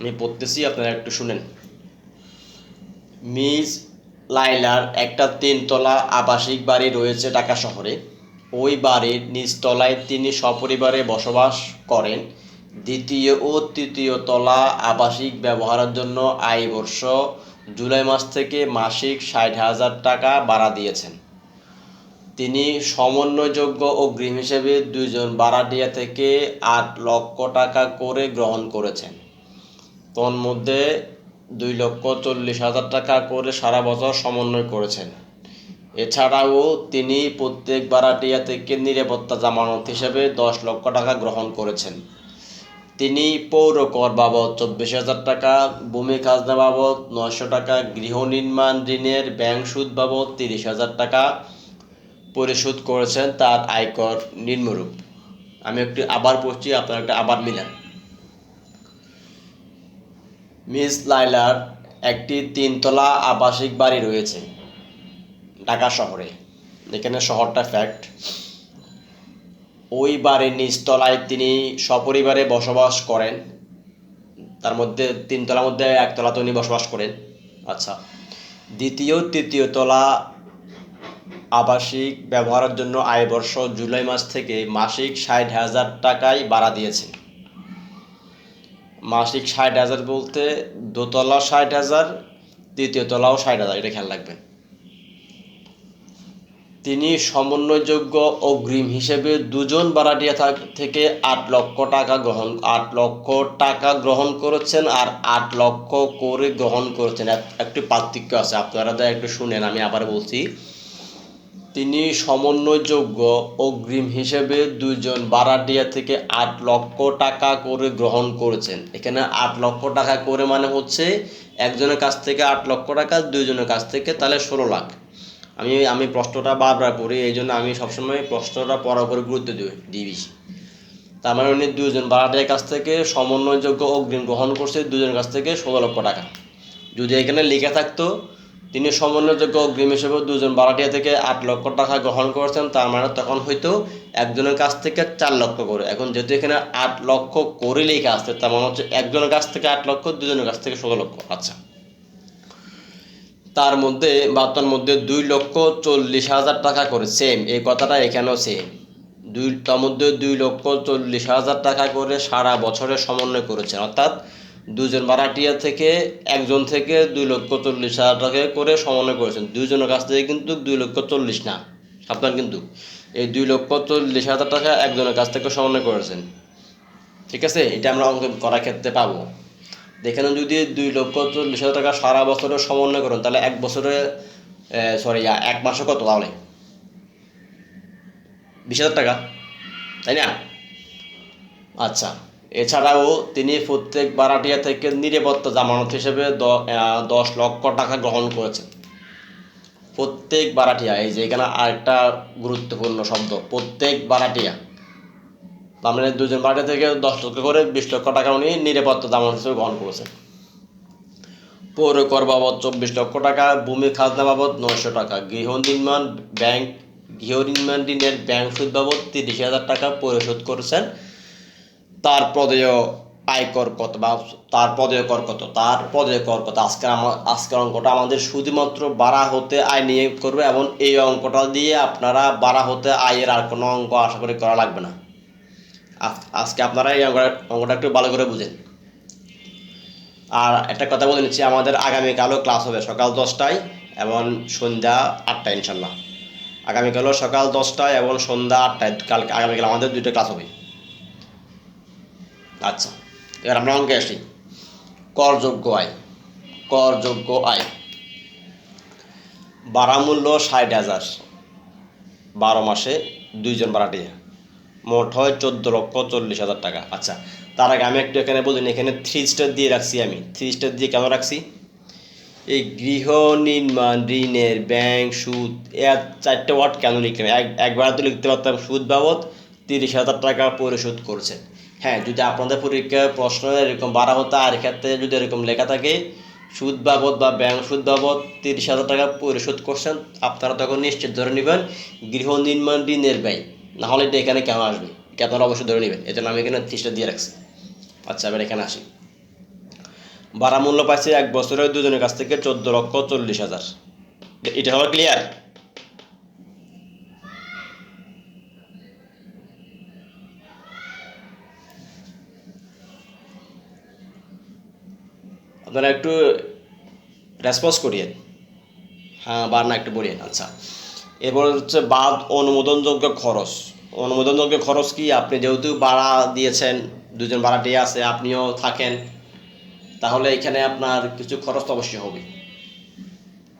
আমি পড়তেছি, আপনারা একটু শুনেন। মিস লাইলার একটা তিনতলা আবাসিক বাড়ি রয়েছে ঢাকা শহরে। ওই বাড়ির নিচতলায় তিনি সপরিবারে বসবাস করেন। দ্বিতীয় ও তৃতীয় তলা আবাসিক ব্যবহারের জন্য আয় বর্ষ জুলাই মাস থেকে মাসিক ষাট হাজার টাকা ভাড়া দিয়েছেন। তিনি সমন্বয়যোগ্য অগ্রিম হিসেবে দুইজন ভাড়াটিয়া থেকে আট লক্ষ টাকা করে গ্রহণ করেছেন। তন্মধ্যে দুই লক্ষ চল্লিশ হাজার টাকা করে সারা বছর সমন্বয় করেছেন। এছাড়াও তিনি প্রত্যেক ভাড়াটিয়া থেকে নিরাপত্তা জামানত হিসেবে দশ লক্ষ টাকা গ্রহণ করেছেন। তিনি পৌর কর বাবদ চব্বিশ হাজার টাকা, ভূমি খাজনা বাবদ নয়শো টাকা, গৃহ নির্মাণ ঋণের ব্যাংক সুদ বাবদ তিরিশ হাজার টাকা পরিশোধ করেছেন তার আয়কর নিম্নরূপ। আমি একটি আবার পড়ছি, আপনার একটা আবার মিলান। মিস লাইলার একটি তিনতলা আবাসিক বাড়ি রয়েছে ঢাকা শহরে। এখানে শহরটা ফ্যাক্ট ওই বাড়ির নিচতলায় তিনি সপরিবারে বসবাস করেন। তার মধ্যে তিনতলার মধ্যে একতলাতে উনি বসবাস করেন। আচ্ছা দ্বিতীয়, তৃতীয় তলা আবাসিক ব্যবহারের জন্য আয়বর্ষ জুলাই মাস থেকে মাসিক ষাট হাজার টাকায় ভাড়া দিয়েছেন মাসিক ষাট হাজার বলতে দোতলা ষাট হাজার তৃতীয় তলাও ষাট হাজার, এটা খেয়াল রাখবেন। তিনি সমন্বয়যোগ্য অগ্রিম হিসেবে দুজন ভাড়াটিয়া থাক- আট লক্ষ টাকা গ্রহণ, আট লক্ষ টাকা গ্রহণ করেছেন আর আট লক্ষ করে গ্রহণ করেছেন। এক- একটি পার্থক্য আছে, আপনারা একটু শুনেন, আমি আবার বলছি। তিনি সমন্বয়যোগ্য অগ্রিম হিসেবে দুইজন ভাড়াটিয়া থেকে আট লক্ষ টাকা করে গ্রহণ করেছেন। এখানে আট লক্ষ টাকা করে মানে হচ্ছে একজনের কাছ থেকে আট লক্ষ টাকা, দুইজনের কাছ থেকে তাহলে ষোলো লাখ। আমি আমি প্রশ্নটা বারবার পড়ি এই জন্য আমি সবসময় প্রশ্নটা পড়ার উপরে গুরুত্ব দিই বেশি। তার মানে উনি দুজন ভাড়াটিয়ার কাছ থেকে সমন্বয়যোগ্য অগ্রিম গ্রহণ করছে দুজনের কাছ থেকে ষোলো লক্ষ টাকা। যদি এখানে লেখা থাকতো তিনি সমন্বয়যোগ্য অগ্রিম হিসেবে দুজন ভাড়াটিয়া থেকে আট লক্ষ টাকা গ্রহণ করেছেন। তার মানে তখন হয়তো একজনের কাছ থেকে চার লক্ষ করে। এখন যেহেতু এখানে আট লক্ষ করে লেখা আসছে তার মানে হচ্ছে একজনের কাছ থেকে আট লক্ষ, দুজনের কাছ থেকে ষোলো লক্ষ। আচ্ছা। তার মধ্যে বা তার মধ্যে দুই লক্ষ চল্লিশ হাজার টাকা করে। সেম এই কথাটা এখানেও সেম দুই, তার মধ্যে দুই লক্ষ চল্লিশ হাজার টাকা করে সারা বছরে সমন্বয় করেছেন। অর্থাৎ দুজন ভাড়াটিয়া থেকে একজন থেকে দুই লক্ষ চল্লিশ হাজার টাকা করে সমন্বয় করেছেন। দুইজনের কাছ থেকে কিন্তু দুই লক্ষ চল্লিশ না। সাবধান কিন্তু। এই দুই লক্ষ চল্লিশ হাজার টাকা একজনের কাছ থেকে সমন্বয় করেছেন। ঠিক আছে? এটা আমরা অঙ্ক করার ক্ষেত্রে পাবো। এখানে যদি দুই লক্ষ চল্লিশ হাজার টাকা সারা বছরে সমন্বয় করেন, তাহলে এক বছরে সরি এক মাসে কত তাহলে? বিশ হাজার টাকা, তাই না? আচ্ছা। এছাড়াও তিনি প্রত্যেক ভাড়াটিয়া থেকে নিরাপত্তা জামানত হিসেবে দশ লক্ষ টাকা গ্রহণ করেছেন। প্রত্যেক ভাড়াটিয়া এই যে এখানে আরেকটা গুরুত্বপূর্ণ শব্দ, প্রত্যেক ভাড়াটিয়া তার মানে দুজন বাড়ি থেকে দশ লক্ষ করে বিশ লক্ষ টাকা উনি নিরাপত্তা জামানত হিসেবে গ্রহণ করেছেন। পৌর কর বাবদ চব্বিশ লক্ষ টাকা, ভূমি খাজনা বাবদ নয়শো টাকা, গৃহ নির্মাণ ব্যাংক, গৃহ নির্মাণ ঋণের ব্যাংক সুদ বাবদ তিরিশ হাজার টাকা পরিশোধ করেছেন। তার পদেয় আয়কর কত বা তার পদেয় কর কত? তার পদেয় কর কত? আজকের আজকের অঙ্কটা আমাদের শুধুমাত্র বাড়া হতে আয় নিয়ে করবে এবং এই অঙ্কটা দিয়ে আপনারা বাড়া হতে আয়ের আর কোনো অঙ্ক আশা করি করা লাগবে না। আজকে আপনারা এই অঙ্কটা একটু ভালো করে বুঝেন। আর একটা কথা বলে নিচ্ছি, আমাদের আগামীকালও ক্লাস হবে সকাল দশটায় এবং সন্ধ্যা আটটায় ইনশাল্লাহ। আগামীকালও সকাল দশটায় এবং সন্ধ্যা আটটায়, কালকে, আগামীকাল আমাদের দুইটা ক্লাস হবে। আচ্ছা এবার আমরা অঙ্কে আসি। করযোগ্য আয় করযোগ্য আয়। বারামূল্য ষাট হাজার। বারো মাসে দুইজন ভাড়াটিয়া মোট হয় চোদ্দ লক্ষ চল্লিশ হাজার টাকা। আচ্ছা তার আগে আমি একটু এখানে বলিনি এখানে থ্রি স্টার দিয়ে রাখছি আমি। থ্রি স্টার দিয়ে কেন রাখছি? এই গৃহ নির্মাণ, ঋণের ব্যাংক, সুদ এর চারটে ওয়ার্ড কেন লিখলাম? এক একবার তো লিখতে পারতাম, সুদ বাবদ তিরিশ হাজার টাকা পরিশোধ করছেন হ্যাঁ যদি আপনাদের পরীক্ষায় প্রশ্ন এরকম বাড়া হতো, আর ক্ষেত্রে যদি এরকম লেখা থাকে, সুদ বাবদ বা ব্যাংক সুদ বাবদ তিরিশ হাজার টাকা পরিশোধ করছেন, আপনারা তখন নিশ্চিত ধরে নেবেন, গৃহ নির্মাণ ঋণের ব্যয়। না হলে এটা এখানে কেন আসবে? এটা আপনারা অবশ্যই ধরে নেবেন। এই জন্য আমি এখানে তিরিশটা দিয়ে রাখছি। আচ্ছা এবার এখানে আসি। ভাড়া মূল্য পাইছে এক বছরে দুজনের কাছ থেকে চোদ্দ লক্ষ চল্লিশ হাজার। এটা হলো ক্লিয়ার আপনারা একটু রেসপন্স করিয়েন। হ্যাঁ বা না, একটু বলিয়েন আচ্ছা। এরপর হচ্ছে বাদ অনুমোদনযোগ্য খরচ। অনুমোদনযোগ্য খরচ কি? আপনি যেহেতু ভাড়া দিয়েছেন, দুজন ভাড়াটিয়া আছে, আপনিও থাকেন, তাহলে এখানে আপনার কিছু খরচ তো অবশ্যই হবে।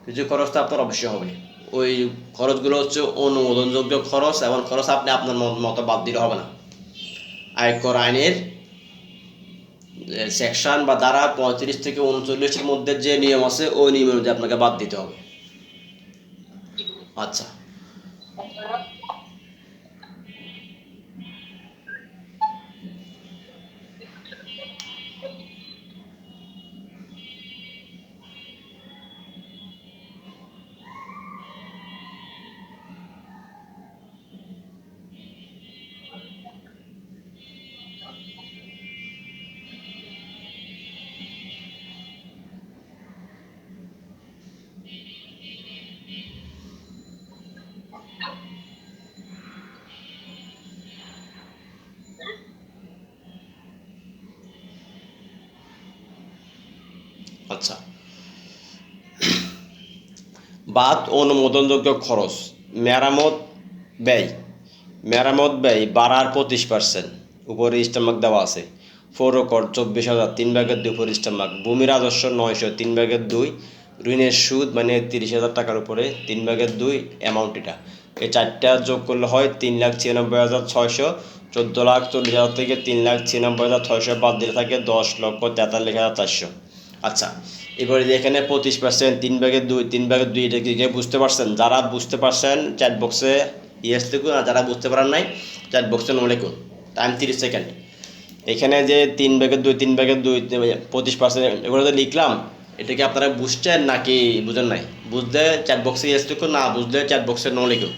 কিছু খরচ তো আপনার অবশ্যই হবে। ওই খরচগুলো হচ্ছে অনুমোদনযোগ্য খরচ এবং খরচ আপনি আপনার মতো বাদ দিলে হবে না। আয়কর আইনের সেকশন বা ধারা পঁয়ত্রিশ থেকে উনচল্লিশের মধ্যে যে নিয়ম আছে, ওই নিয়মের মধ্যে আপনাকে বাদ দিতে হবে। আচ্ছা। আচ্ছা। বাদ অনুমোদনযোগ্য খরচ, মেরামত ব্যয় মেরামত ব্যয় বাড়ার পঁচিশ পার্সেন্ট উপরে স্টামাক দেওয়া আছে। ফোরকর চব্বিশ হাজার তিন ভাগের দুই উপর স্টামাক ভূমি রাজস্ব নয়শো তিন ভাগের দুই, ঋণের সুদ মানে তিরিশ হাজার টাকার উপরে তিন ভাগের দুই অ্যামাউন্ট এটা। এই চারটা যোগ করলে হয় তিন লাখ ছিয়ানব্বই হাজার ছয়শো চোদ্দ লাখ চল্লিশ হাজার থেকে তিন লাখ ছিয়ানব্বই হাজার ছয়শো বাদ দিলে থাকে দশ লক্ষ তেতাল্লিশ হাজার চারশো। আচ্ছা এবারে এখানে পঁচিশ পার্সেন্ট তিন ভাগের দুই, তিন ভাগের দুই, এটা কি বুঝতে পারছেন? যারা বুঝতে পারছেন চ্যাট বক্সে ইয়েস লিখুন, আর যারা বুঝতে পারেন নাই চ্যাট বক্সে নো লিখুন। টাইম তিরিশ সেকেন্ড এখানে যে তিন ভাগের দুই, তিন ভাগের দুই পঁচিশ পার্সেন্ট এগুলো যে লিখলাম, এটা কি আপনারা বুঝছেন নাকি বুঝেন নাই? বুঝলে চ্যাট বক্সে ইয়েস লিখুন, না বুঝলে চ্যাট বক্সে নো লিখুন।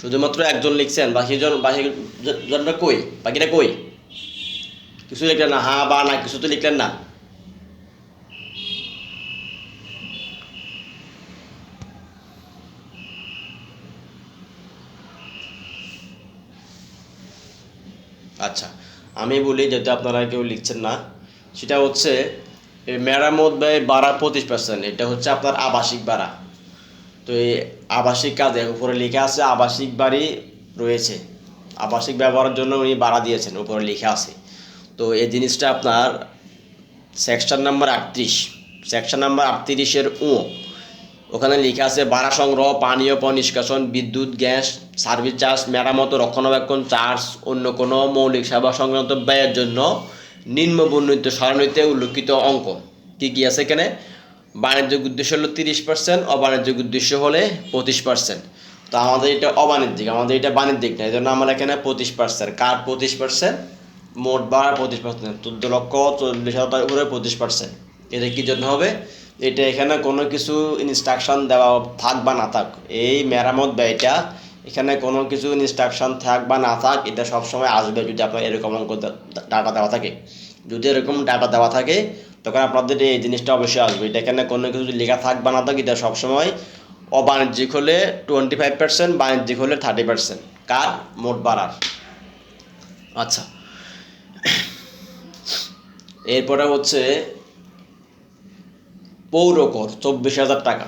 শুধুমাত্র একজন লিখছেন, বাকি জন, বাকি জ- জনরা কই? বাকিটা কই? কিছু লিখলেন না, হা, বা, না, কিছু তো লিখলেন না। আচ্ছা আমি বলি যেহেতু আপনারা কেউ লিখছেন না, সেটা হচ্ছে মেরামত ব্যয় বাড়া পঁচিশ পার্সেন্ট এটা হচ্ছে আপনার আবাসিক ভাড়া। তো আবাসিক কাজে। উপরে লেখা আছে আবাসিক বাড়ি রয়েছে। আবাসিক ব্যবহারের জন্য উনি ভাড়া দিয়েছেন, উপরে লেখা আছে। তো এই জিনিসটা আপনার সেকশন নাম্বার আটত্রিশ। সেকশন নাম্বার আটত্রিশের ও ওখানে লেখা আছে, ভাড়া সংগ্রহ, পানীয় প নিষ্কাশন, বিদ্যুৎ, গ্যাস, সার্ভিস চার্জ, মেরামত, রক্ষণাবেক্ষণ, চার্জ, অন্য কোনো মৌলিক সেবা সংক্রান্ত ব্যয়ের জন্য নিম্ন বর্ণিত সারণীতে উল্লেখিত অঙ্ক। কি কি আছে এখানে? বাণিজ্যিক উদ্দেশ্য হলো তিরিশ পার্সেন্ট অবাণিজ্যিক উদ্দেশ্য হলে পঁচিশ পার্সেন্ট তো আমাদের এটা অবাণিজ্যিক, আমাদের এটা বাণিজ্যিক না এই জন্য আমরা এখানে পঁচিশ পার্সেন্ট কার পঁচিশ পার্সেন্ট মোট ভাড়া পঁচিশ পার্সেন্ট চোদ্দ লক্ষ চল্লিশ হাজার উপরে পঁচিশ পার্সেন্ট এটা কি জন্য হবে? এটা এখানে কোনো কিছু ইনস্ট্রাকশন দেওয়া থাক বা না থাক। এই মেরামত ব্যয়টা এখানে কোনো কিছু ইনস্ট্রাকশন থাক বা না থাক, এটা সবসময় আসবে যদি আপনার এরকম অঙ্ক ডাটা দেওয়া থাকে। যদি এরকম ডাটা দেওয়া থাকে তখন আপনাদের এই জিনিসটা অবশ্যই আসবে। এটা এখানে কোনো কিছু লেখা থাকবে না থাক এটা সবসময় অবাণিজ্যিক হলে টোয়েন্টি ফাইভ পার্সেন্ট বাণিজ্যিক হলে থার্টি পার্সেন্ট কার? মোট বাড়ার। আচ্ছা। এরপরে হচ্ছে পৌর কর, চব্বিশ হাজার টাকা।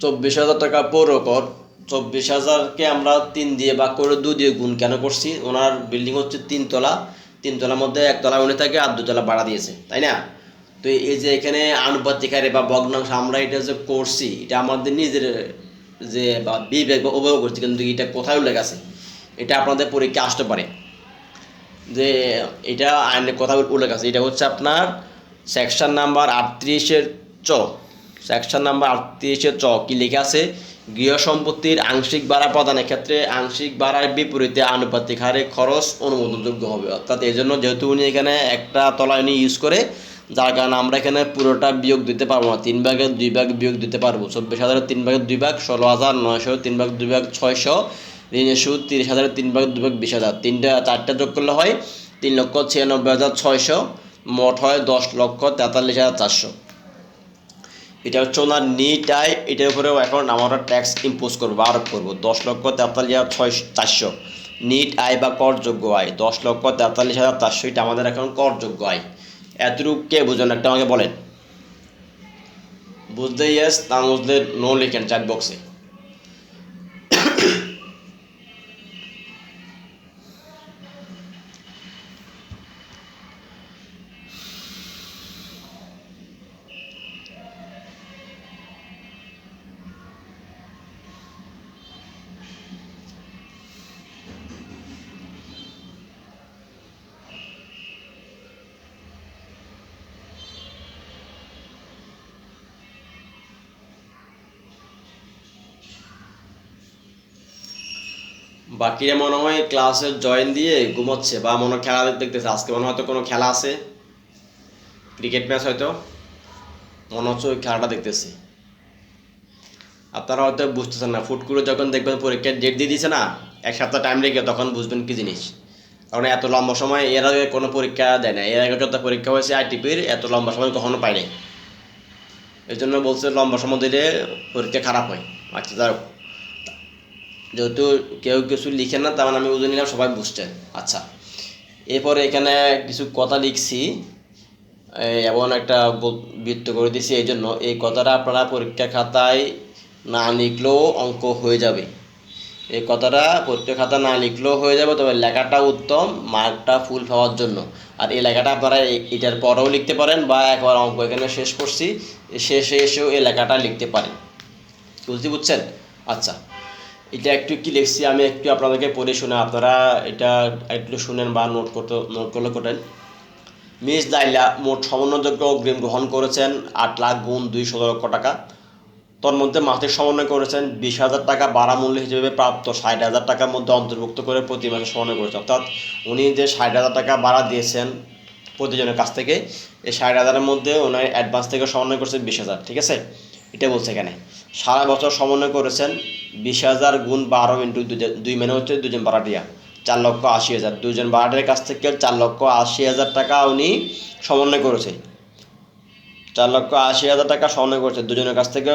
চব্বিশ হাজার টাকা পৌর কর, চব্বিশ হাজারকে আমরা তিন দিয়ে বা করে দু দিয়ে গুণ কেন করছি? ওনার বিল্ডিং হচ্ছে তিনতলা। তিনতলার মধ্যে একতলা উনি থাকে, আর দুতলা ভাড়া দিয়েছে, তাই না? তো এই যে এখানে আনুপাতিক হারে বা ভগ্নাংশ আমরা এটা যে করছি, এটা আমাদের নিজের যে বা বিবেক বা অভিযোগ করছি, কিন্তু এটা কোথায় উল্লেখ আছে? এটা আপনাদের পরীক্ষা আসতে পারে। যে এটা আইনের কথা উল্লেখ আছে, এটা হচ্ছে আপনার সেকশন নাম্বার আটত্রিশের চ সেকশন নাম্বার আটত্রিশের চ, কি লেখা আছে? গৃহ সম্পত্তির আংশিক ভাড়া প্রদানের ক্ষেত্রে আংশিক ভাড়ার বিপরীতে আনুপাতিক হারে খরচ অনুমোদনযোগ্য হবে। অর্থাৎ এই জন্য যেহেতু উনি এখানে একটা তলা উনি ইউজ করে, যার কারণে আমরা এখানে পুরোটা বিয়োগ দিতে পারব না। তিন ভাগের দুই ভাগ বিয়োগ দিতে পারব। চব্বিশ হাজারের তিন ভাগের দুই ভাগ ষোলো হাজার নয়শো, তিন ভাগ দুই ভাগ ছয়শো, ঋণের সুদ তিরিশ হাজারের তিন ভাগ দুই ভাগ বিশ হাজার। তিনটা, চারটা যোগ করলে হয় তিন লক্ষ ছিয়ানব্বই হাজার ছয়শো, মোট হয় দশ লক্ষ তেতাল্লিশ হাজার চারশো। এটা হচ্ছে ওনার নিট আয় এটার উপরেও এখন আমরা ট্যাক্স ইম্পোজ করব, আরোপ করব। দশ লক্ষ তেতাল্লিশ হাজার ছয় চারশো। নিট আয় বা করযোগ্য আয়, দশ লক্ষ তেতাল্লিশ হাজার চারশো, এটা আমাদের এখন করযোগ্য আয়। এতটুকু কে বুঝেন একটা আমাকে বলেন। বুঝতে ইয়েস না বুঝলে নো লিখেন চ্যাট বক্সে বাকিরা মনে হয় ক্লাসে জয়েন দিয়ে ঘুমোচ্ছে বা মনে হয় খেলা দেখতেছে। আজকে মনে হয়তো কোনো খেলা আছে। ক্রিকেট ম্যাচ হয়তো। মনে হচ্ছে ওই খেলাটা দেখতেছি। আপনারা হয়তো বুঝতেছেন না। ফুট যখন দেখবেন পরীক্ষার ডেট দিয়ে দিছে না, এক সপ্তাহ টাইম লেগে তখন বুঝবেন কি জিনিস। কারণ এত লম্বা সময় এর আগে কোনো পরীক্ষা দেয় না। এর আগে যত পরীক্ষা হয়েছে আইটিপির এত লম্বা সময় কখনো পায়নি এই জন্য বলছে লম্বা সময় দিলে পরীক্ষা খারাপ হয়। আচ্ছা যাই। যেহেতু কেউ কিছু লিখে না, তার মানে আমি বুঝে নিলাম, সবাই বুঝছেন আচ্ছা এরপরে এখানে কিছু কথা লিখছি। এমন একটা বৃত্ত করে দিছি এই জন্য এই কথাটা আপনারা পরীক্ষা খাতায় না লিখলেও অঙ্ক হয়ে যাবে। এই কথাটা পরীক্ষা খাতা না লিখলেও হয়ে যাবে, তবে লেখাটা উত্তম, মার্কটা ফুল পাওয়ার জন্য। আর এই লেখাটা আপনারা এটার পরেও লিখতে পারেন বা একবার অঙ্ক এখানে শেষ করছি শেষে এসেও এই লেখাটা লিখতে পারেন। বুঝতে বুঝছেন? আচ্ছা এটা একটু কি লিখছি, আমি একটু আপনাদেরকে পড়ে শুনে আপনারা এটা একটু শুনেন বা নোট করতে নোট করলে করেন মিস লাইলা মোট সমন্বয়যোগ্য অগ্রিম গ্রহণ করেছেন আট লাখ গুণ দুইশো লক্ষ টাকা। তোর মধ্যে মাসিক সমন্বয় করেছেন বিশ হাজার টাকা বাড়া মূল্য হিসেবে প্রাপ্ত ষাট হাজার টাকার মধ্যে অন্তর্ভুক্ত করে প্রতি মাসে সমন্বয় করেছেন অর্থাৎ উনি যে ষাট হাজার টাকা বাড়া দিয়েছেন প্রতিজনের কাছ থেকে, এই ষাট হাজারের মধ্যে ওনার অ্যাডভান্স থেকে সমন্বয় করেছেন বিশ হাজার, ঠিক আছে? এটা বলছে এখানে। সারা বছর সমন্বয় করেছেন বিশ হাজার গুণ বারো ইন্টু দুই মানে হচ্ছে দুজন বারাটিয়া চার লক্ষ আশি হাজার। দুজন বারাটিয়ার কাছ থেকে চার লক্ষ আশি হাজার টাকা উনি সমন্বয় করেছে। চার লক্ষ আশি হাজার টাকা সমন্বয় করেছে। দুজনের কাছ থেকে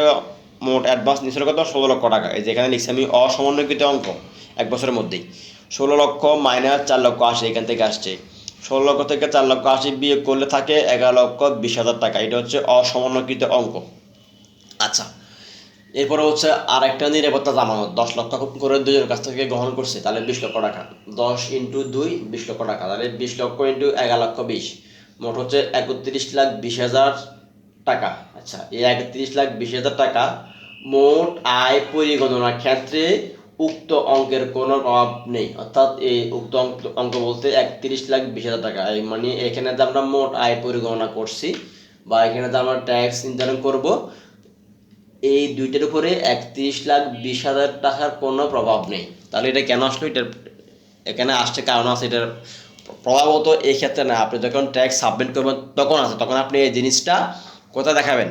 মোট অ্যাডভান্স নিয়েছিল কত? ষোলো লক্ষ টাকা। এই যেখানে লিখছি আমি অসমন্বয়কৃত অঙ্ক এক বছরের মধ্যেই। ষোলো লক্ষ মাইনাস চার লক্ষ আশি এখান থেকে আসছে। ষোলো লক্ষ থেকে চার লক্ষ আশি বিয়োগ করলে থাকে এগারো লক্ষ বিশ হাজার টাকা। এটা হচ্ছে অসমন্বয়কৃত অঙ্ক। আচ্ছা। এরপরে হচ্ছে আর একটা নিরাপত্তা জামানত। দশ লক্ষ করে দুজনের কাছ থেকে গ্রহণ করছে, তাহলে বিশ লক্ষ টাকা। দশ ইন্টু দুই, বিশ লক্ষ টাকা। তাহলে বিশ লক্ষ ইন্টু এগারো লক্ষ বিশ। মোট হচ্ছে একত্রিশ লাখ বিশ হাজার টাকা। আচ্ছা এই একত্রিশ লাখ বিশ হাজার টাকা মোট আয় পরিগণনার ক্ষেত্রে উক্ত অঙ্কের কোনো প্রভাব নেই। অর্থাৎ এই উক্ত অঙ্ক অঙ্ক বলতে একত্রিশ লাখ বিশ হাজার টাকা। এই মানে এখানে যে আমরা মোট আয় পরিগণনা করছি, বা এখানে যে আমরা ট্যাক্স নির্ধারণ করব এই দুইটার উপরে একত্রিশ লাখ বিশ হাজার টাকার কোনো প্রভাব নেই। তাহলে এটা কেন আসলো? এটার এখানে আসছে কারণ আছে, এটার প্রভাবত এই ক্ষেত্রে না। আপনি যখন ট্যাক্স সাবমিট করবেন, তখন আছে, তখন আপনি এই জিনিসটা কোথায় দেখাবেন?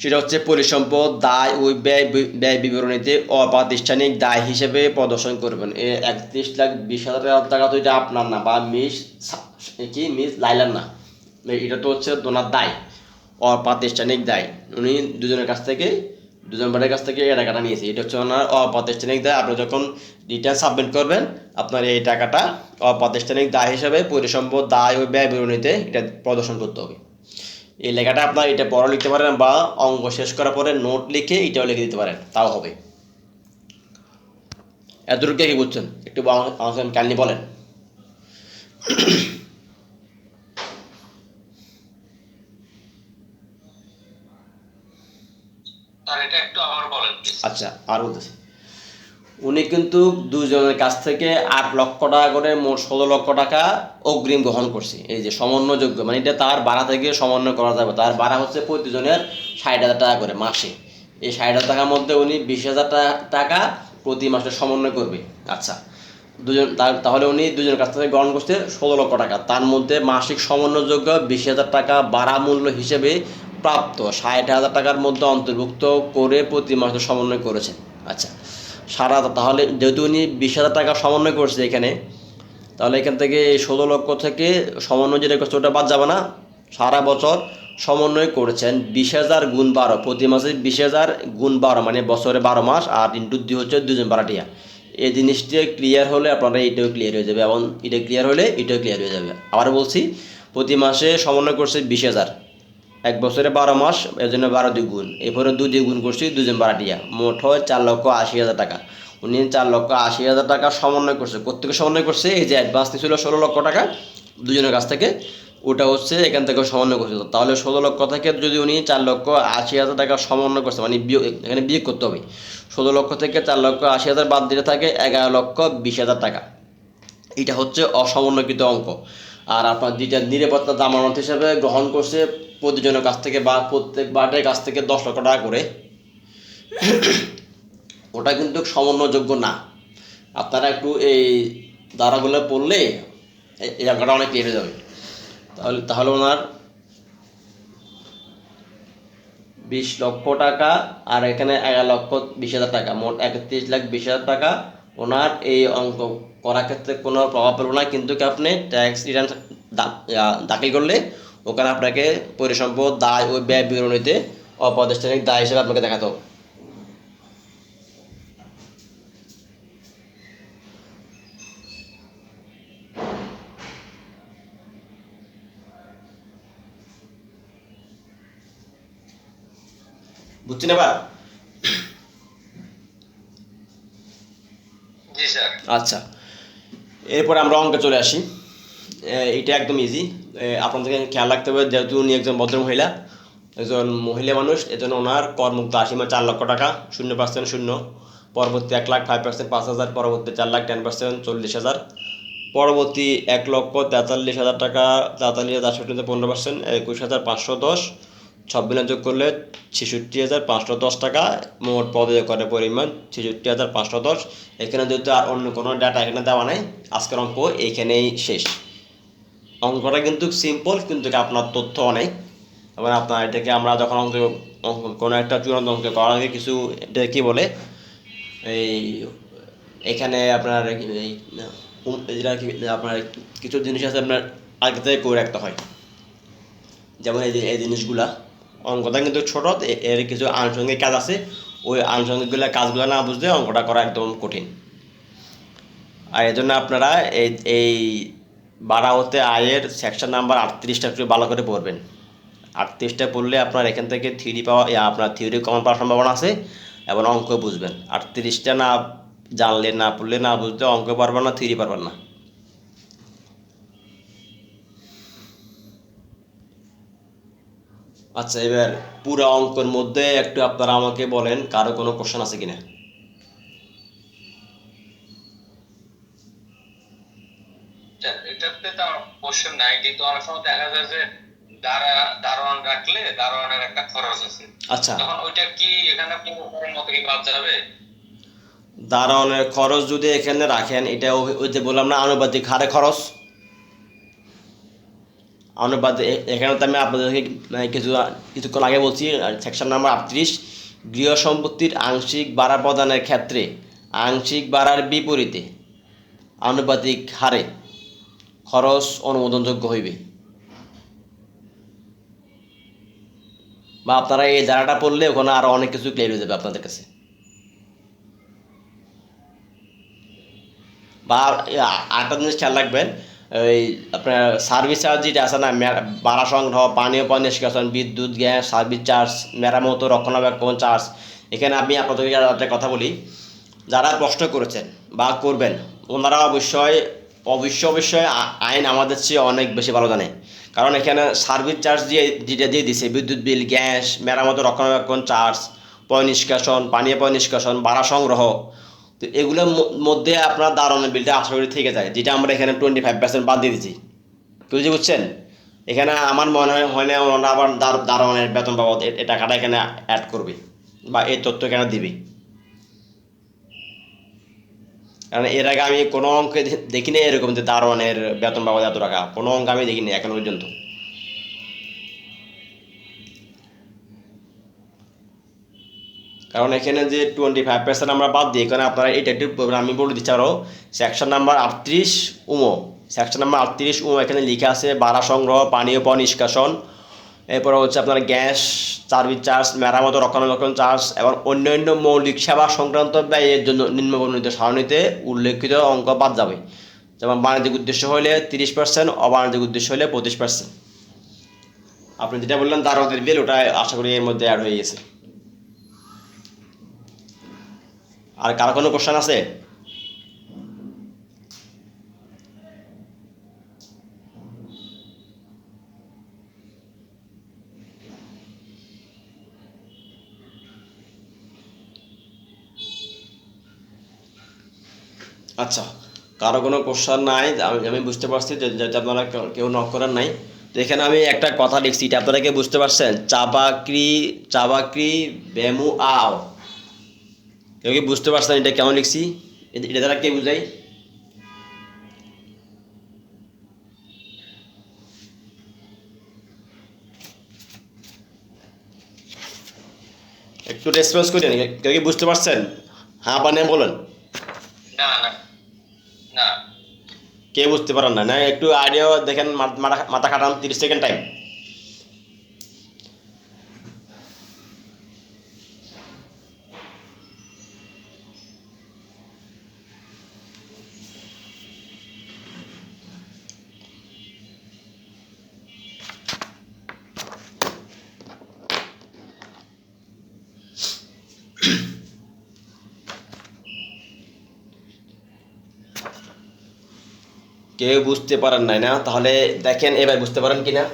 সেটা হচ্ছে পরিসম্পদ দায় ও ব্যয় ব্যয় বিবরণীতে অপ্রাতিষ্ঠানিক দায় হিসেবে প্রদর্শন করবেন। এই একত্রিশ লাখ বিশ হাজার টাকা তো এটা আপনার না, বা মিস, কি মিস, লাইলার না। এটা তো হচ্ছে দোনার দায়। অপ্রাতিষ্ঠানিক দায় উনি দুজনের কাছ থেকে দুজন বাড়ির কাছ থেকে এই টাকাটা নিয়েছে এটা হচ্ছে ওনার অপ্রাতিষ্ঠানিক দায় আপনি যখন রিটার্ন সাবমিট করবেন আপনার এই টাকাটা অপ্রাতিষ্ঠানিক দায় হিসাবে পরিসম্পদ দায় ও ব্যয় বিবরণীতে এটা প্রদর্শন করতে হবে এই লেখাটা আপনার এটা বড় লিখতে পারেন বা অঙ্ক শেষ করার পরে নোট লিখে এটাও লিখে দিতে পারেন তাও হবে এতটুকু কে বুঝছেন একটু আমার বলেন আচ্ছা আর উনি কিন্তু দুজনের কাছ থেকে আট লক্ষ টাকা করে মোট ষোলো লক্ষ টাকা অগ্রিম গ্রহণ করছে। এই যে সমন্বয়যোগ্য মানে এটা তার ভাড়া থেকে সমন্বয় করা যাবে। তার ভাড়া হচ্ছে প্রতিজনের ষাট হাজার টাকা করে মাসে। এই ষাট হাজার টাকার মধ্যে উনি বিশ হাজার টাকা প্রতি মাসে সমন্বয় করবে। আচ্ছা দুজন তাহলে উনি দুজনের কাছ থেকে গ্রহণ করছে ষোলো লক্ষ টাকা। তার মধ্যে মাসিক সমন্বয়যোগ্য বিশ হাজার টাকা ভাড়া মূল্য হিসেবে প্রাপ্ত ষাট হাজার টাকার মধ্যে অন্তর্ভুক্ত করে প্রতি মাসে সমন্বয় করেছেন। আচ্ছা সারা তাহলে যেহেতু উনি বিশ হাজার টাকা সমন্বয় করছে এখানে, তাহলে এখান থেকে ষোলো লক্ষ থেকে সমন্বয় যেটা করছে ওটা বাদ যাবে না। সারা বছর সমন্বয় করেছেন বিশ হাজার গুণ বারো, প্রতি মাসে বিশ হাজার গুণ বারো মানে বছরে বারো মাস আর ইন্টু দুই হচ্ছে দুজন বারাটিয়া। এই জিনিসটি ক্লিয়ার হলে আপনারা এটাও ক্লিয়ার হয়ে যাবে এবং এটা ক্লিয়ার হলে এটাও ক্লিয়ার হয়ে যাবে। আবার বলছি, প্রতি মাসে সমন্বয় করছে বিশ হাজার। এক বছরে বারো মাস এর জন্য বারো দুই গুণ এরপরে দুই দুই গুণ করছি দুজন বারাটিয়া মোট হয় চার লক্ষ আশি হাজার টাকা। উনি চার লক্ষ আশি হাজার টাকা সমন্বয় করছে। কোথেকে সমন্বয় করছে, এই যে অ্যাডভান্স ছিল ষোলো লক্ষ টাকা দুজনের কাছ থেকে, ওটা হচ্ছে এখান থেকে সমন্বয় করছিল তাহলে ষোলো লক্ষ থেকে যদি উনি চার লক্ষ আশি হাজার টাকা সমন্বয় করছে মানে বিয়োগ, এখানে বিয়োগ করতে হবে। ষোলো লক্ষ থেকে চার লক্ষ আশি হাজার বাদ দিতে থাকে এগারো লক্ষ বিশ হাজার টাকা। এটা হচ্ছে অসমন্বয়কৃত অঙ্ক। আর আপনার যেটা নিরাপত্তা জামানত হিসেবে গ্রহণ করছে প্রতিজনের কাছ থেকে বা প্রত্যেক বার্ডের কাছ থেকে দশ লক্ষ টাকা করে। ওটা কিন্তু সমন্বয়যোগ্য না। আপনারা একটু এই ধারাগুলো পড়লে এই- অঙ্কটা অনেক কেটে যাবে। তাহলে তাহলে ওনার বিশ লক্ষ টাকা আর এখানে এগারো লক্ষ বিশ হাজার টাকা, মোট একত্রিশ লাখ বিশ হাজার টাকা ওনার এই অঙ্ক করার ক্ষেত্রে কোনো প্রভাব পড়বে না। কিন্তু আপনি ট্যাক্স রিটার্ন দাখিল করলে ওখানে আপনাকে পরিসম্পদ দায় ও ব্যয় বিবরণীতে অপ্রাতিষ্ঠানিক দায় হিসেবে আপনাকে দেখাতে হবে। বুঝছেন এবার? আচ্ছা। এরপরে আমরা অঙ্কে চলে আসি। এটা একদম ইজি আপনাদেরকে খেয়াল রাখতে হবে, যেহেতু উনি একজন ভদ্র মহিলা, একজন মহিলা মানুষ, এজন্য ওনার করমুক্ত আশি মানে চার লক্ষ টাকা, শূন্য পার্সেন্ট শূন্য, পরবর্তী এক লাখ ফাইভ পার্সেন্ট পাঁচ হাজার, পরবর্তী চার লাখ টেন পার্সেন্ট চল্লিশ হাজার, পরবর্তী এক লক্ষ তেতাল্লিশ হাজার টাকা, তেতাল্লিশ হাজার চারশো পনেরো পার্সেন্ট একুশ হাজার পাঁচশো দশ, ছাব্বিশ যোগ করলে ছেষট্টি হাজার পাঁচশো দশ টাকা, মোট পদে করে পরিমাণ ছেষট্টি হাজার পাঁচশো দশ, এখানে যেহেতু আর অন্য কোনো ডাটা এখানে দেওয়া নেই, আজকের অঙ্ক এইখানেই শেষ। অঙ্কটা কিন্তু সিম্পল কিন্তু আপনার তথ্য অনেক। এবং আপনার এটাকে আমরা যখন অঙ্ক কোনো একটা চূড়ান্ত অঙ্ক করার আগে কিছু এটা কী বলে? এই এখানে আপনার এই যেটা আপনার কিছু জিনিস আছে আপনার আগে থেকে করে রাখতে হয়। যেমন এই এই জিনিসগুলা। অঙ্কটা কিন্তু ছোটো এর কিছু আনুষঙ্গিক কাজ আছে। ওই আনুষঙ্গিকগুলো কাজগুলো না বুঝলে অঙ্কটা করা একদম কঠিন। আর এই জন্য আপনারা এই এই বাড়া হতে আয়ের সেকশন নাম্বার আটত্রিশটা একটু ভালো করে পড়বেন। আটত্রিশটা পড়লে আপনার এখান থেকে থিওরি পাওয়া আপনার থিওরি কমন পাওয়ার সম্ভাবনা আছে এবং অঙ্ক বুঝবেন। আটত্রিশটা না জানলে, না পড়লে, না বুঝলে অঙ্ক পারবেন না থিওরি পারবেন না। আচ্ছা এবার পুরো অঙ্কের মধ্যে একটু আপনারা আমাকে বলেন, কারও কোনো কোশ্চেন আছে কিনা স্যার, এটাতে তো কোশ্চেন নাই কিন্তু অনেক সময় দেখা যায় যে দাঁড়া দারোয়ান রাখলে দারোয়ানের একটা খরচ আছে। আচ্ছা। তখন ওইটা কি এখানে পুরোপুরি মতো কি বাদ যাবে? দারোয়ানের খরচ যদি এখানে রাখেন এটা ওই যে বললাম না আনুপাতিক হারে খরচ? আনুপাতিক এখানে তো আমি আপনাদেরকে কিছু কিছুক্ষণ আগে বলছি সেকশন নাম্বার আটত্রিশ গৃহ সম্পত্তির আংশিক ভাড়া প্রদানের ক্ষেত্রে আংশিক ভাড়ার বিপরীতে আনুপাতিক হারে। খরচ অনুমোদনযোগ্য হইবে। বা আপনারা এই ধারাটা পড়লে ওখানে আরও অনেক কিছু ক্লিয়ার হয়ে যাবে আপনাদের কাছে। বা আরেকটা জিনিস খেয়াল রাখবেন ওই আপনার সার্ভিস চার্জ যেটা আছে না ভাড়া সংগ্রহ, পানীয় পানি নিষ্কাশন, বিদ্যুৎ, গ্যাস সার্ভিস চার্জ মেরামত, রক্ষণাবেক্ষণ চার্জ এখানে আমি আপনাদেরকে একটা কথা বলি। যারা প্রশ্ন করেছেন বা করবেন, ওনারা অবশ্যই অবশ্যই অবশ্যই আইন আমাদের চেয়ে অনেক বেশি ভালো জানে। কারণ এখানে সার্ভিস চার্জ দিয়ে যেটা দিয়ে দিছে। বিদ্যুৎ বিল, গ্যাস, মেরামত, রক্ষণাবেক্ষণ চার্জ পয় নিষ্কাশন, পানীয় পয় নিষ্কাশন, ভাড়া সংগ্রহ। তো এগুলোর মধ্যে আপনার দারণের বিলটা আশা করি থেকে যায়। যেটা আমরা এখানে টোয়েন্টি ফাইভ পার্সেন্ট বাদ দিয়ে দিচ্ছি বুঝতে বুঝছেন? এখানে আমার মনে হয় হয় না আবার দার- দারোয়ানের বেতন বাবদ এ টাকাটা এখানে অ্যাড করবে। বা এই তথ্য এখানে দিবে। কারণ এর আগে আমি কোনো অঙ্কে দেখিনি এরকম যে দারোয়ানের বেতন বাবদ এত টাকা। কোনো অঙ্ক আমি দেখিনি এখন পর্যন্ত। কারণ এখানে যে টোয়েন্টি ফাইভ পার্সেন্ট আমরা বাদ দিই কারণ আপনারা এটা একটু আমি বলে দিচ্ছি আরও সেকশন নাম্বার আটত্রিশ উমো সেকশন নাম্বার আটত্রিশ উমো, এখানে লিখা আছে ভাড়া সংগ্রহ পানীয় পয় নিষ্কাশন এরপরে হচ্ছে আপনার গ্যাস সার্ভিস চার্জ মেরামত, রক্ষণাবেক্ষণ চার্জ এবং অন্যান্য মৌলিক সেবা সংক্রান্ত ব্যয়ের জন্য নিম্নবর্ণিত সারণীতে উল্লেখিত অঙ্ক বাদ যাবে। যেমন বাণিজ্যিক উদ্দেশ্য হলে তিরিশ পার্সেন্ট অবাণিজ্যিক উদ্দেশ্য হলে পঁচিশ পার্সেন্ট আপনি যেটা বললেন দারোয়াদের বিল ওটা আশা করি এর মধ্যে অ্যাড হয়ে গেছে। আর কারও কোনো কোশ্চেন আছে? আচ্ছা কারও কোনো কোশ্চেন নাই, আমি আমি বুঝতে পারছি যে আপনারা কেউ- নক করার নাই। তো এখানে আমি একটা কথা লিখছি, এটা আপনারা কি বুঝতে পারছেন? চাবাকরি চাবাকরি বেমু আও। কেউ কি বুঝতে পারছেন এটা কেমন লিখছি? এটা- দ্বারা কে বুঝাই? একটু রেসপন্স করেন কেউ কি বুঝতে পারছেন? হ্যাঁ বা না বলেন। না না। কে বুঝতে পারেন না? না একটু আইডিয়া দেখেন মাথা খাটান তিরিশ সেকেন্ড টাইম কেউ বুঝতে পারেন নাই না, তাহলে দেখেন এবার বুঝতে পারেন কিনা।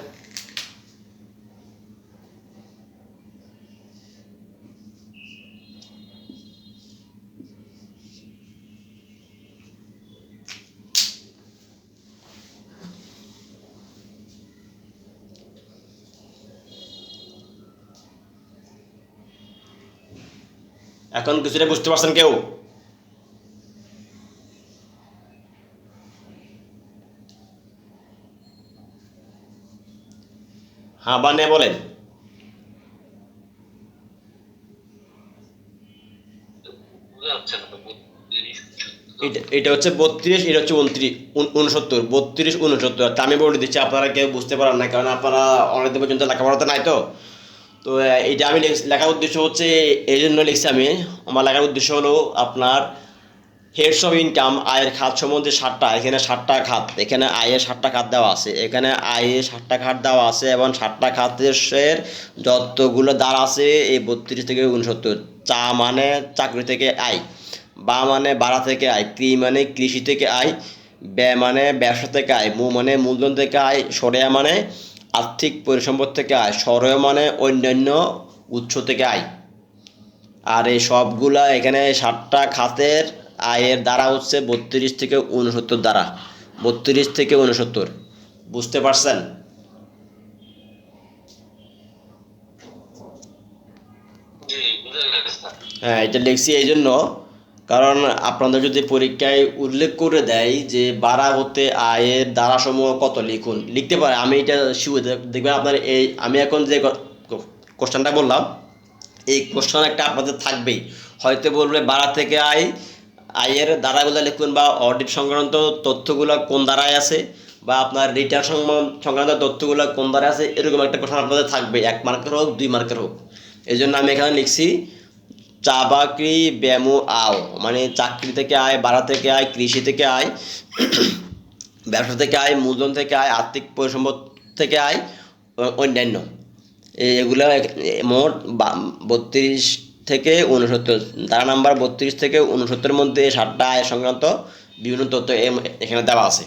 এখন কিছুটা বুঝতে পারছেন কেউ? হ্যাঁ বা নে বলেন। এটা এটা হচ্ছে বত্রিশ এটা হচ্ছে উনত্রিশ উনসত্তর বত্রিশ উনসত্তর। তা আমি বলে দিচ্ছি আপনারা কেউ বুঝতে পারেন না কারণ আপনারা অনেকদিন পর্যন্ত লেখাপড়াতে নাই তো। তো এটা আমি লিখ- লেখার উদ্দেশ্য হচ্ছে এই জন্য লিখছি আমি। আমার লেখার উদ্দেশ্য হলো আপনার হেডস অফ ইনকাম আয়ের খাত সম্বন্ধে ষাটটা এখানে ষাটটা খাত, এখানে আয়ের ষাটটা খাত দেওয়া আছে, এখানে আয়ের ষাটটা খাত দেওয়া আছে এবং ষাটটা খাতের যতগুলো দ্বার আছে, এই বত্রিশ থেকে উনসত্তর চা মানে চাকরি থেকে আয়, বা মানে বাড়া থেকে আয় ক্রি মানে কৃষি থেকে আয়, ব্যয় মানে ব্যবসা থেকে আয়, মু মানে মূলধন থেকে আয়, সরেয়া মানে আর্থিক পরিসম্পদ থেকে আয়, সরয় মানে অন্যান্য উৎস থেকে আয়। আর এই সবগুলা এখানে ষাটটা খাতের আয়ের দ্বারা হচ্ছে বত্রিশ থেকে উনসত্তর দ্বারা। বত্রিশ থেকে উনসত্তর বুঝতে পারছেন? হ্যাঁ এটা লিখছি এই জন্য কারণ আপনাদের যদি পরীক্ষায় উল্লেখ করে দেয় যে বাড়া হতে আয়ের দ্বারাসমূহ কত লিখুন। লিখতে পারে আমি এটা শিউ দেখবেন আপনার এই আমি এখন যে কোশ্চেনটা বললাম এই কোশ্চেন একটা আপনাদের থাকবেই। হয়তো বলবে বাড়া থেকে আয় আয়ের দ্বারাগুলো লিখুন বা অডিট সংক্রান্ত তথ্যগুলো কোন দ্বারায় আছে বা আপনার রিটার্ন সংক্রান্ত তথ্যগুলো কোন দ্বারা আছে, এরকম একটা কোশ্চেন আপনাদের থাকবে। এক মার্কের হোক, দুই মার্কের হোক। এই জন্য আমি এখানে লিখছি চাবাকরি ব্যামু আও মানে চাকরি থেকে আয়, বাড়া থেকে আয়, কৃষি থেকে আয়, ব্যবসা থেকে আয়, মূলধন থেকে আয়, আর্থিক পরিসম্পদ থেকে আয় অন্যান্য। এগুলো মোট বত্রিশ থেকে উনসত্তর ধারা নাম্বার বত্রিশ থেকে উনসত্তরের মধ্যে সাতটা আয় সংক্রান্ত বিভিন্ন তথ্য এখানে দেওয়া আছে।